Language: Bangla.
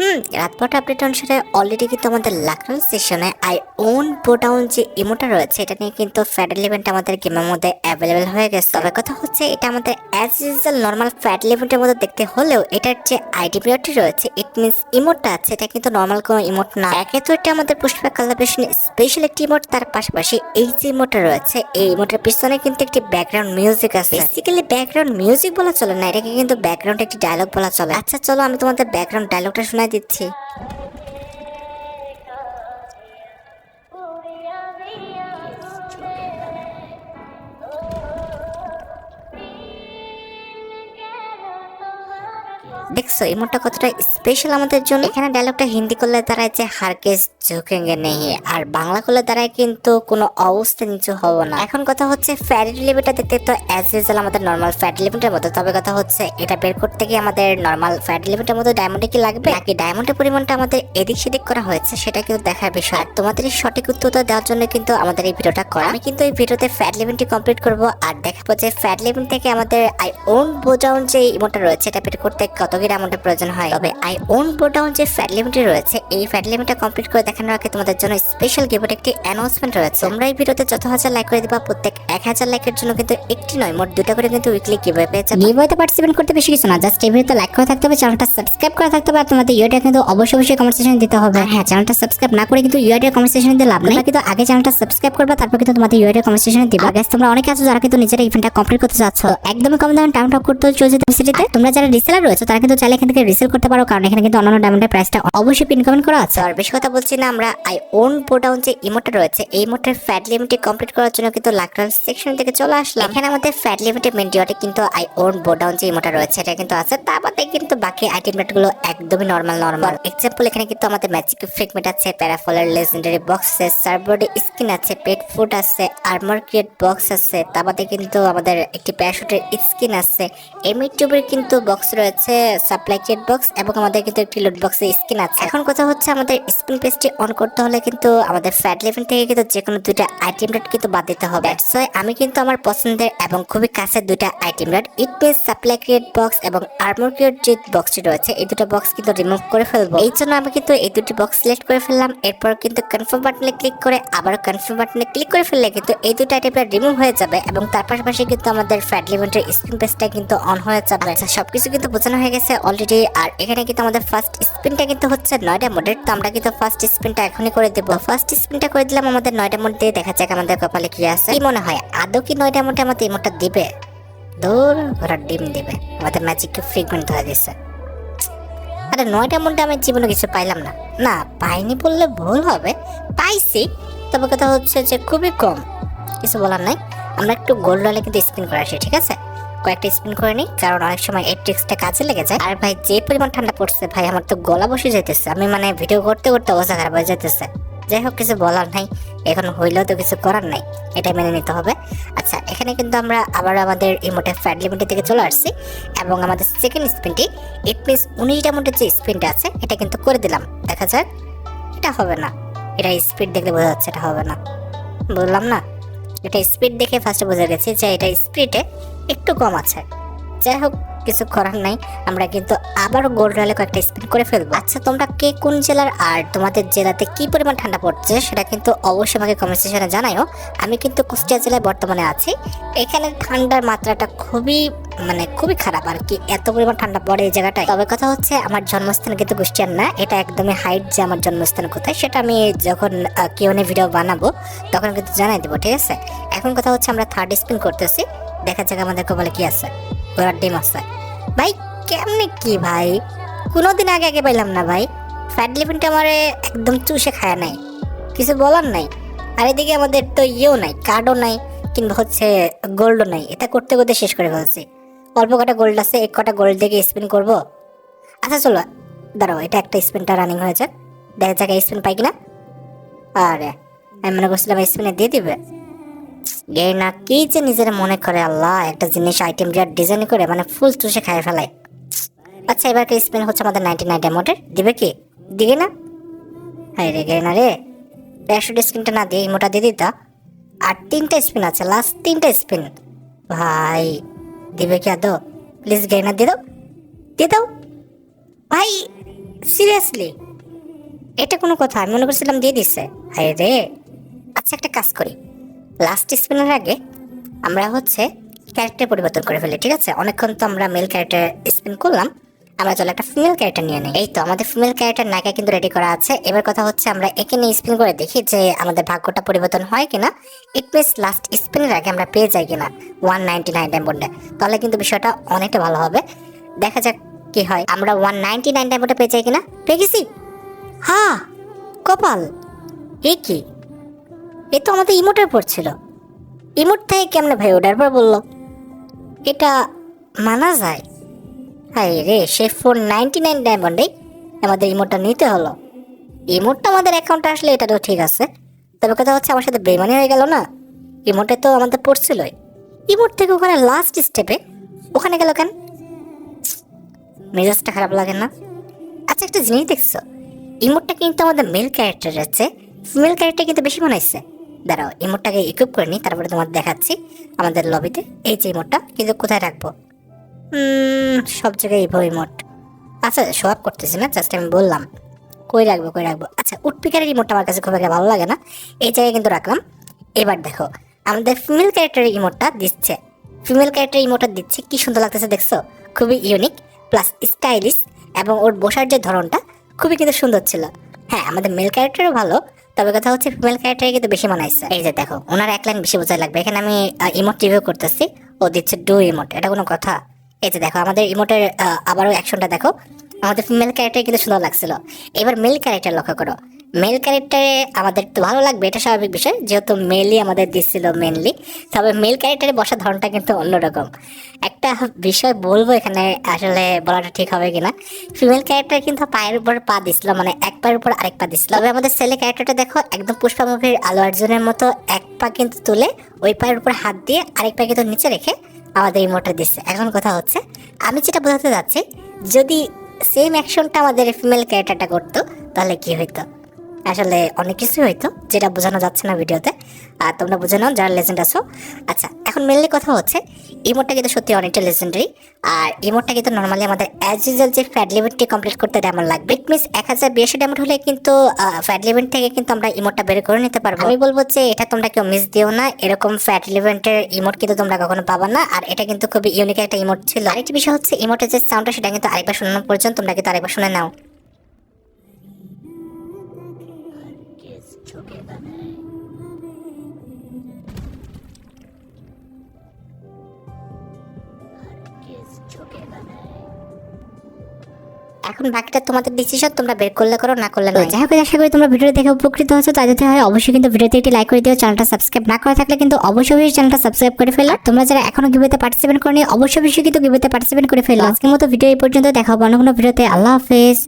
Me. হুম রাতপট আপডেট অনুসারে অলরেডি কিন্তু আমাদের লাকড়াল সেশনে আই ওন বোডাউন যে ইমোটা রয়েছে, এটা নিয়ে কিন্তু ফ্যাডাল ইভেন্ট আমাদের গেমের মধ্যে অ্যাভেলেবেল হয়ে গেছে। তবে কথা হচ্ছে, এটা আমাদের অ্যাজ ইউজুয়াল নর্মাল ফ্যাডাল ইভেন্টের মধ্যে দেখতে হলেও এটার যে আইডি পিরিয়ডটি রয়েছে ইট মিনস ইমোটটা আছে। এটা কিন্তু নর্মাল কোনো ইমোট না। একে তো এটা আমাদের পুষ্পা কালাবেশন স্পেশাল একটি ইমোট তার পাশাপাশি এই যে ইমোটটা রয়েছে, এই ইমোটের পিছনে কিন্তু একটি ব্যাকগ্রাউন্ড মিউজিক আছে। বেসিক্যালি ব্যাকগ্রাউন্ড মিউজিক বলা চলে না, এটাকে কিন্তু ব্যাকগ্রাউন্ড একটি ডায়লগ বলা চলে। আচ্ছা চলো আমি তোমাদের ব্যাকগ্রাউন্ড ডায়লগটা শোনাই দিচ্ছি দেখছ ইমোটটা কতটা স্পেশাল আমাদের জন্য? এখানে ডায়লগটা হিন্দি করলে দাঁড়ায় যে হারকেস ঝুঁকেঙ্গে নেই, আর বাংলা করলে দাঁড়ায় কিন্তু কোনো অবস্থা নিচু হব না। এখন কথা হচ্ছে ফ্যাট লিমিটটা দেখতে তো অ্যাজ ইউজুয়াল আমাদের নর্মাল ফ্যাট লিমিটের মতো। তবে কথা হচ্ছে এটা বের করতে গিয়ে আমাদের নর্মাল ফ্যাট লিমিটের মতো ডায়মন্ডে কি লাগবে? নাকি ডায়মন্ডের পরিমাণটা আমাদের এদিক সেদিক করা হয়েছে? সেটা কিন্তু দেখার বিষয়। আর তোমাদের এই সঠিক উত্তরটা দেওয়ার জন্য কিন্তু আমাদের এই ভিডিওটা করা। আমি কিন্তু এই ভিডিওতে ফ্যাট লিমিটটি কমপ্লিট করব আর দেখাবো যে ফ্যাট লিমিট থেকে আমাদের আই ওন বোডাউন যে ইমোটা রয়েছে, এটা বের করতে কত কি অ্যামাউন্টের প্রয়োজন হয়। তবে আই ওন বোডাউন যে ফ্যাট লিমিটে রয়েছে এই ফ্যাট লিমিটটা কমপ্লিট করে দেখানোর আগে তোমাদের জন্য স্পেশাল গিফট একটি অ্যানাউন্সমেন্ট রয়েছে। তোমরা এই ভিডিওতে যত হাজার লাইক করে দিবা প্রত্যেক এক হাজার লাইকের জন্য কিন্তু একটি নয় মোট দুটো করে কিন্তু উইকলি গিভওয়ে পেয়ে যাবে। গিভওয়েতে পার্টিসিপেট করতে বেশি কিছু না জাস্ট এই ভিডিওতে লাইক করে থাকতে হবে চ্যানেলটা সাবস্ক্রাইব করা থাকতে হবে আর তোমাদের ইউটা কিন্তু অবশ্যই অবশ্যই কমেন্ট সেকশনে দিতে হবে। হ্যাঁ চ্যানেলটা সাবস্ক্রাইব না করে কিন্তু ইউআইডির কমেন্ট সেকশনে দিয়ে লাভ নেই। কিন্তু আগে চ্যানেলটা সাবস্ক্রাইব করবে তারপর কিন্তু তোমাদের ইউআইডির কমেন্ট সেকশনে দিবা। গাইস তোমরা অনেকে আছো যারা কিন্তু নিজেরা ইভেন্টটা কমপ্লিট করতে চাচ্ছ। একদমই কম দামে টাইম টপ করতে চলছে সিটিতে তোমরা যারা রিসেলার রয়েছে তারা কিন্তু চাইলে এখান থেকে রিসেল করতে পারো, কারণ এখানে কিন্তু অন্যান্য ডায়মন্ডের প্রাইসটা অবশ্যই পিন কমেন্ট করা আছে। আর বেশি কথা বলছি না, আমরা আই ওন পোডাউন যে ইমোটা রয়েছে, এই ইমোটের ফ্যাট লিমিটে কমপ্লিট করার জন্য কিন্তু লাকড়াল সেকশন থেকে চলে আসলাম। এখানে আমাদের ফ্যাট লিমিটের মেন ডিওতে কিন্তু আই ওন বোডাউন যে ইমোটা রয়েছে, এটা কিন্তু আছে। তার বাদে কিন্তু বাকি আইটেমগুলো একদমই নর্মাল নর্মাল এক্সাম্পল এখানে কিন্তু আমাদের ম্যাজিক ফ্রিগমেন্ট আছে প্যারাফলের লেজেন্ডারি বক্স আছে সার্বোর্ডে স্কিন আছে পেট ফুড আছে আর্মার ক্রিয়েট বক্স আছে। তার বাদে কিন্তু আমাদের একটি প্যারাশুটের স্কিন আছে। এমই টিউবের কিন্তু বক্স রয়েছে সাপ্লাই ক্রিয়েট বক্স এবং আমাদের কিন্তু একটি লুট বক্সে স্কিন আছে। এখন কথা হচ্ছে আমাদের স্পিন পেজটি অন করতে হলে কিন্তু আমাদের ফ্যাট লেভেল থেকে কিন্তু যে কোনো দুইটা আইটেম রেট কিন্তু বাদ দিতে হবে। আমি কিন্তু আমার পছন্দের এবং খুবই কাছের দুইটা item rate it means supply crate box এবং আর্মার ক্রিয়েট যে বক্সটি রয়েছে, এই দুটো বক্স কিন্তু রিমুভ করে ফেলব। এই জন্য আমি কিন্তু এই দুটি বক্স সিলেক্ট করে ফেললাম, এরপর কিন্তু কনফার্ম বাটনে ক্লিক করে আবার কনফার্ম বাটনে ক্লিক করে ফেললে কিন্তু এই দুটো আইটেম রিমুভ হয়ে যাবে এবং তার পাশাপাশি কিন্তু আমাদের ফ্যাট লিমিটের স্ক্রিন পেজটা কিন্তু অন হয়ে যাবে। আচ্ছা সবকিছু কিন্তু বোঝানো হয়ে গেছে অলরেডি আর এখানে কিন্তু আমাদের ফার্স্ট স্পিনটা কিন্তু হচ্ছে নয়টা মোডের তো আমরা কিন্তু ফার্স্ট স্পিনটা এখনই করে দেবো। ফার্স্ট স্পিনটা করে দিলাম আমাদের নয়টা মোড দিয়ে। দেখা যাক আমাদের কপালে কি আছে। কি মনে হয়, আদৌ কি নয়টা মোডে আমাদের ইমোটটা দিবে? দূর ওরা ডিম দিবে। আমাদের ম্যাজিক ফ্রিগমেন্ট ধরে দিচ্ছে আরে, নয়টা মধ্যে আমি জীবনে কিছু পাইলাম না। না, পাইনি বললে ভুল হবে। পাইছি, তবে কথা হচ্ছে যে খুবই কম। কিছু বলার নাই। আমরা একটু গোল্ড রলে কিন্তু স্পিন করে আসি, ঠিক আছে? কয়েকটা স্পিন করে নিই, কারণ অনেক সময় এই ট্রিক্সটা কাজে লেগে যায়। আর ভাই, যে পরিমাণ ঠান্ডা পড়ছে, ভাই, আমার তো গলা বসে যেতেছে আমি মানে ভিডিও করতে করতে অবস্থা খারাপ হয়ে যেতেছে যাই হোক, কিছু বলার নাই। এখন হইলেও তো কিছু করার নাই। এটা মেনে নিতে হবে। আচ্ছা এখানে কিন্তু আমরা আবার আমাদের ইমোটে ফ্যাট লিমিটের থেকে চলে আসছি। এবং আমাদের সেকেন্ড স্পিনটি ইট মিনস উনিশটা মোটের যে স্পিনটা আছে, এটা কিন্তু করে দিলাম। দেখা যাক, এটা হবে না। এটা স্পিড দেখলে বোঝা যাচ্ছে, এটা হবে না। বললাম না? এটা স্পিড দেখে ফার্স্টে বোঝা গেছে যে এটা স্পিডে একটু কম আছে। যাই হোক, কিছু করার নাই। আমরা কিন্তু আবার গোল্ড রয়্যালে কয়েকটা স্পিন করে ফেলব। আচ্ছা তোমরা কে কোন জেলার? আর তোমাদের জেলাতে কি পরিমাণ ঠান্ডা পড়ছে সেটা কিন্তু অবশ্যই আমাকে কমেন্ট সেকশনে জানাইও আমি কিন্তু কুষ্টিয়া জেলায় বর্তমানে আছি। এখানে ঠান্ডার মাত্রাটা খুবই মানে খুবই খারাপ আর কি। এত পরিমাণ ঠান্ডা পড়ে এই জায়গাটায়। তবে কথা হচ্ছে, আমার জন্মস্থান কিন্তু কুষ্টিয়ার না। এটা একদমই হাইট যে আমার জন্মস্থান কোথায়, সেটা আমি যখন কিউনে ভিডিও বানাবো, তখন কিন্তু জানাই দেবো, ঠিক আছে? এখন কথা হচ্ছে আমরা থার্ড স্পিন করতেছি। দেখা যাক আমাদের কপালে কি আছে। ঘোড়ার ডিম আছে। ভাই, কেমনে কি ভাই? কোনোদিন আগে আগে পাইলাম না ভাই। ফ্যাট লিপিনটা আমারে একদম চুষে খায় নাই। কিছু বলার নাই। আর এদিকে আমাদের তো ইয়েও নাই কার্ডও নাই, কিংবা হচ্ছে গোল্ডও নাই। এটা করতে করতে শেষ করে ফেলছি। অল্প কটা গোল্ড আছে, এক কটা গোল্ড দেখে স্পিন করব। আচ্ছা চলো। দাঁড়াও, এটা একটা স্পিনটা রানিং হয়েছে। দেখা যাক স্পিন পাই কিনা। আরে, আমি মনে করছিলাম স্পিনে দিয়ে দিবে। না, কি যে নিজের মনে করে আল্লাহ, একটা জিনিস আইটেম বিরাট ডিজাইন করে মানে ফুল চুষে খায় ফেলায়। আচ্ছা এবার স্পিন হচ্ছে আমাদের নাইনটি নাইন অ্যামাউন্টের দিবে কি? দিবে না? হ্যাঁ রে গেই না রে প্যাশুট স্পিনটা না দিয়ে মোটা দিয়ে দিতা। আর তিনটা স্পিন আছে লাস্ট তিনটা স্পিন ভাই, দিবে কি আদৌ? প্লিজ গেই না দিয়ে দাও। দিয়ে দাও। ভাই সিরিয়াসলি এটা কোনো কথা, আমি মনে করছিলাম দিয়ে দিচ্ছে হায় রে। আচ্ছা একটা কাজ করি। লাস্ট স্পিনের আগে আমরা হচ্ছে ক্যারেক্টার পরিবর্তন করে ফেলি, ঠিক আছে? অনেকক্ষণ তো আমরা মেল ক্যারেক্টার স্পিন করলাম, আমরা চলো একটা ফিমেল ক্যারেক্টার নিয়ে নিই। এই তো, আমাদের ফিমেল ক্যারেক্টার নায়িকা কিন্তু রেডি করা আছে। এবার কথা হচ্ছে আমরা একে নিয়ে স্পিন করে দেখি যে আমাদের ভাগ্যটা পরিবর্তন হয় কিনা। ইট মিনস লাস্ট স্পিনের আগে আমরা পেয়ে যাই কিনা ওয়ান নাইনটি নাইন ডায়মন্ডে তাহলে কিন্তু বিষয়টা অনেকটা ভালো হবে। দেখা যাক কি হয়। আমরা ওয়ান নাইনটি নাইন ডায়মন্ডে পেয়ে যাই কিনা? পেয়ে গেছি? হ্যাঁ কপাল। এ কি? এ তো আমাদের ইমোটের পড়ছিল ইমোট থেকে কেমনে ভাই ওটার পর বলল? এটা মানা যায়? হাই রে, সে ফোর নাইনটি নাইন ডায়মন্ডে আমাদের ইমোটটা নিতে হলো। ইমোটটা আমাদের অ্যাকাউন্টে আসলে এটা তো ঠিক আছে। তবে কথা হচ্ছে আমার সাথে বেমানি হয়ে গেল না? ইমোটে তো আমাদের পড়ছিলই। ইমোট থেকে ওখানে লাস্ট স্টেপে ওখানে গেল কেন? মেজাজটা খারাপ লাগে না? আচ্ছা একটা জিনিস দেখছ। ইমোটটা কিন্তু আমাদের মেল ক্যারেক্টার আছে ফিমেল ক্যারেক্টার কিন্তু বেশি বানাইছে। দাঁড়াও ইমোটটাকে ইকুইপ করে নিই তারপরে তোমার দেখাচ্ছি আমাদের লবিতে এই যে ইমোটটা কিন্তু কোথায় রাখব? সব জায়গায় ইভো ইমোট আচ্ছা শো আপ করতেছি না জাস্ট আমি বললাম। কই রাখব কই রাখব? আচ্ছা উটপিকারের ইমোটটা আমার কাছে খুব একটা ভালো লাগে না। এই জায়গায় কিন্তু রাখলাম। এবার দেখো, আমাদের ফিমেল ক্যারেক্টারের ইমোটটা দিচ্ছে। ফিমেল ক্যারেক্টার ইমোটটা দিচ্ছে, কি সুন্দর লাগতেছে দেখছ? খুবই ইউনিক প্লাস স্টাইলিশ এবং ওর বসার যে ধরনটা খুবই কিন্তু সুন্দর ছিল। হ্যাঁ আমাদের মেল ক্যারেক্টারও ভালো তবে কথা হচ্ছে ফিমেল ক্যারেক্টারে কিন্তু বেশি মনে হয়েছে এই যে দেখো, ওনার এক লাইন বেশি বোঝা লাগবে। এখানে আমি ইমোট রিভিউ করতেছি। ও দিচ্ছে ডু ইমোট এটা কোনো কথা। এই যে দেখো, আমাদের ইমোটের আবারও অ্যাকশনটা দেখো। আমাদের ফিমেল ক্যারেক্টার কিন্তু সুন্দর লাগছিল। এবার মেল ক্যারেক্টার লক্ষ্য করো। মেল ক্যারেক্টারে আমাদের তো ভালো লাগবে, এটা স্বাভাবিক বিষয়। যেহেতু মেলই আমাদের দিচ্ছিল মেনলি তবে মেল ক্যারেক্টারে বসার ধরনটা কিন্তু অন্যরকম। একটা বিষয় বলব এখানে, আসলে বলাটা ঠিক হবে কিনা। ফিমেল ক্যারেক্টার কিন্তু পায়ের উপর পা দিছিল মানে এক পায়ের উপর আরেক পা দিছিল। তবে আমাদের ছেলে ক্যারেক্টারটা দেখো, একদম পুষ্পা মুভির আলু অর্জুনের মতো এক পা কিন্তু তুলে ওই পায়ের উপর হাত দিয়ে আরেক পা কিন্তু নিচে রেখে আমাদের ইমোটটা দিচ্ছে। এখন কথা হচ্ছে, আমি যেটা বোঝাতে যাচ্ছি, যদি সেম অ্যাকশনটা আমাদের ফিমেল ক্যারেক্টারটা করতো তাহলে কি হইতো? আসলে অনেক কিছুই হয়তো যেটা বোঝানো যাচ্ছে না ভিডিওতে। আর তোমরা বুঝে নাও যারা লেজেন্ড আছো। আচ্ছা এখন মেনলি কথা হচ্ছে ইমোটটা কিন্তু সত্যি অনেকটা লেজেন্ডারি আর ইমোটটা কিন্তু নর্মালি আমাদের অ্যাজ ইউজুয়াল যে ফ্যাট লিমিটটি কমপ্লিট করতে ডায়মন্ড লাগবে। ইট মিনস এক হাজার বিয়াশি ডায়মন্ড হলে কিন্তু ফ্যাট লিমিট থেকে কিন্তু আমরা ইমোটটা বের করে নিতে পারব। আমি বলব যে এটা তোমরা কেউ মিস দিও না। এরকম ফ্যাট লিমিটের ইমোট কিন্তু তোমরা কখনো পাবা না। আর এটা কিন্তু খুবই ইউনিক একটা ইমোট ছিল। আরেকটি বিষয় হচ্ছে ইমোটের যে সাউন্ডটা সেটা কিন্তু আরেকবার শোনানো পর্যন্ত তোমরা কিন্তু আরেকবার শুনে নাও। এখন বাকিটা তোমাদের ডিসিশন তোমরা বের করলে করো না করলে না যাই হোক আশা করি তোমরা ভিডিও দেখে উপকৃত হয়েছো। তাই যদি হয় অবশ্যই কিন্তু ভিডিওতে একটি লাইক করে দিও। চ্যানেলটা সাবস্ক্রাইব না করে থাকলে কিন্তু অবশ্যই চ্যানেলটা সাবস্ক্রাইব করে ফেলো। তোমরা যারা এখনও গিভেতে পার্টিসিপেট করনি অবশ্যই অবশ্যই কিন্তু গিভেতে পার্টিসিপেট করে ফেলো। আজকের মতো ভিডিও এই পর্যন্ত দেখা হবে অন্য কোনো ভিডিওতে আল্লাহ হাফেজ।